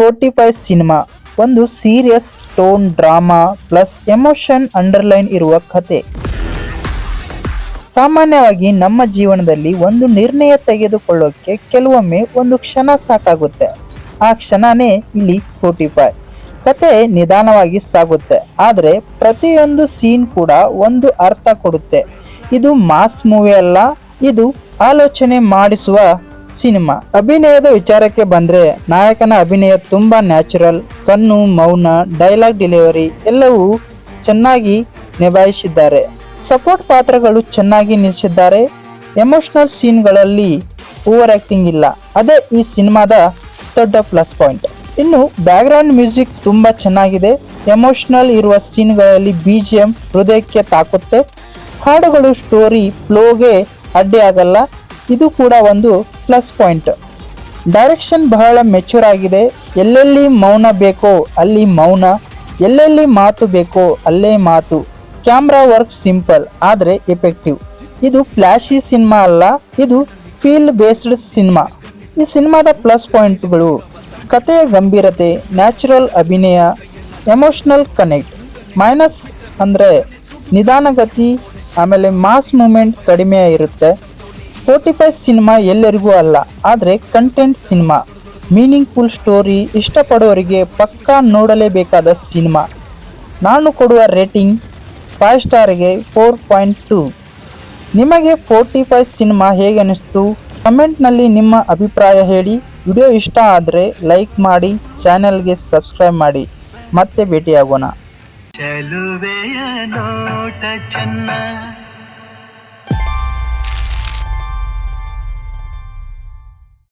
Forty five cinema ಒಂದು serious tone drama plus emotion underline ಇರುವ ಕತೆ. ಸಾಮಾನ್ಯವಾಗಿ ನಮ್ಮ ಜೀವನದಲ್ಲಿ ಒಂದು ನಿರ್ಣಯ ತೆಗೆದುಕೊಳ್ಳೋಕ್ಕೆ ಕೆಲವೊಮ್ಮೆ ಒಂದು ಕ್ಷಣ ಸಾಕಾಗುತ್ತೆ. ಆ ಕ್ಷಣನೇ ಇಲ್ಲಿ ಫೋರ್ಟಿ ಫೈವ್ ಕತೆ ನಿಧಾನವಾಗಿ ಸಾಗುತ್ತೆ, ಆದರೆ ಪ್ರತಿಯೊಂದು ಸೀನ್ ಕೂಡ ಒಂದು ಅರ್ಥ ಕೊಡುತ್ತೆ. ಇದು ಮಾಸ್ ಮೂವಿ ಅಲ್ಲ, ಇದು ಆಲೋಚನೆ ಮಾಡಿಸುವ ಸಿನಿಮಾ. ಅಭಿನಯದ ವಿಚಾರಕ್ಕೆ ಬಂದ್ರೆ ನಾಯಕನ ಅಭಿನಯ ತುಂಬಾ ನ್ಯಾಚುರಲ್. ಕಣ್ಣು, ಮೌನ, ಡೈಲಾಗ್ ಡೆಲಿವರಿ ಎಲ್ಲವೂ ಚೆನ್ನಾಗಿ ನಿಭಾಯಿಸಿದ್ದಾರೆ. ಸಪೋರ್ಟ್ ಪಾತ್ರಗಳು ಚೆನ್ನಾಗಿ ನಿಲ್ಲಿಸಿದ್ದಾರೆ ಎಮೋಷನಲ್ ಸೀನ್ಗಳಲ್ಲಿ ಓವರ್ ಆಕ್ಟಿಂಗ್ ಇಲ್ಲ. ಅದೇ ಈ ಸಿನಿಮಾದ ದೊಡ್ಡ ಪ್ಲಸ್ ಪಾಯಿಂಟ್. ಇನ್ನು ಬ್ಯಾಕ್ಗ್ರೌಂಡ್ ಮ್ಯೂಸಿಕ್ ತುಂಬಾ ಚೆನ್ನಾಗಿದೆ. ಎಮೋಷನಲ್ ಇರುವ ಸೀನ್ಗಳಲ್ಲಿ ಬಿ ಜಿ ಎಂ ಹೃದಯಕ್ಕೆ ತಾಕುತ್ತೆ. ಹಾಡುಗಳು ಸ್ಟೋರಿ ಫ್ಲೋಗೆ ಅಡ್ಡಿ ಆಗಲ್ಲ. ಇದು ಕೂಡ ಒಂದು ಪ್ಲಸ್ ಪಾಯಿಂಟ್ ಡೈರೆಕ್ಷನ್ ಬಹಳ ಮೆಚೂರ್ ಆಗಿದೆ. ಎಲ್ಲೆಲ್ಲಿ ಮೌನ ಬೇಕೋ ಅಲ್ಲಿ ಮೌನ. ಎಲ್ಲೆಲ್ಲಿ ಮಾತು ಬೇಕೋ ಅಲ್ಲೇ ಮಾತು. ಕ್ಯಾಮ್ರಾ ವರ್ಕ್ ಸಿಂಪಲ್ ಆದರೆ ಎಫೆಕ್ಟಿವ್ ಇದು ಫ್ಲ್ಯಾಶಿ ಸಿನಿಮಾ ಅಲ್ಲ, ಇದು ಫೀಲ್ ಬೇಸ್ಡ್ ಸಿನಿಮಾ ಈ ಸಿನಿಮಾದ ಪ್ಲಸ್ ಪಾಯಿಂಟ್ಗಳು ಕಥೆಯ ಗಂಭೀರತೆ ನ್ಯಾಚುರಲ್ ಅಭಿನಯ ಎಮೋಷ್ನಲ್ ಕನೆಕ್ಟ್ ಮೈನಸ್ ಅಂದರೆ ನಿಧಾನಗತಿ, ಆಮೇಲೆ ಮಾಸ್ ಮೂಮೆಂಟ್ ಕಡಿಮೆ ಇರುತ್ತೆ ಫೋರ್ಟಿ ಫೈವ್ ಸಿನಿಮಾ ಎಲ್ಲರಿಗೂ ಅಲ್ಲ, ಆದರೆ ಕಂಟೆಂಟ್ ಸಿನಿಮಾ ಮೀನಿಂಗ್ಫುಲ್ ಸ್ಟೋರಿ ಇಷ್ಟಪಡೋರಿಗೆ ಪಕ್ಕಾ ನೋಡಲೇಬೇಕಾದ ಸಿನಿಮಾ ನಾನು ಕೊಡುವ ರೇಟಿಂಗ್ ಫೈವ್ ಸ್ಟಾರ್ಗೆ ಫೋರ್ ಪಾಯಿಂಟ್ ಟು ನಿಮಗೆ ಫೋರ್ಟಿ ಫೈವ್ ಸಿನಿಮಾ ಹೇಗೆ ಅನಿಸ್ತು? ಕಮೆಂಟ್ನಲ್ಲಿ ನಿಮ್ಮ ಅಭಿಪ್ರಾಯ ಹೇಳಿ. ವಿಡಿಯೋ ಇಷ್ಟ ಆದರೆ ಲೈಕ್ ಮಾಡಿ ಚಾನೆಲ್ಗೆ ಸಬ್ಸ್ಕ್ರೈಬ್ ಮಾಡಿ. ಮತ್ತೆ ಭೇಟಿಯಾಗೋಣ.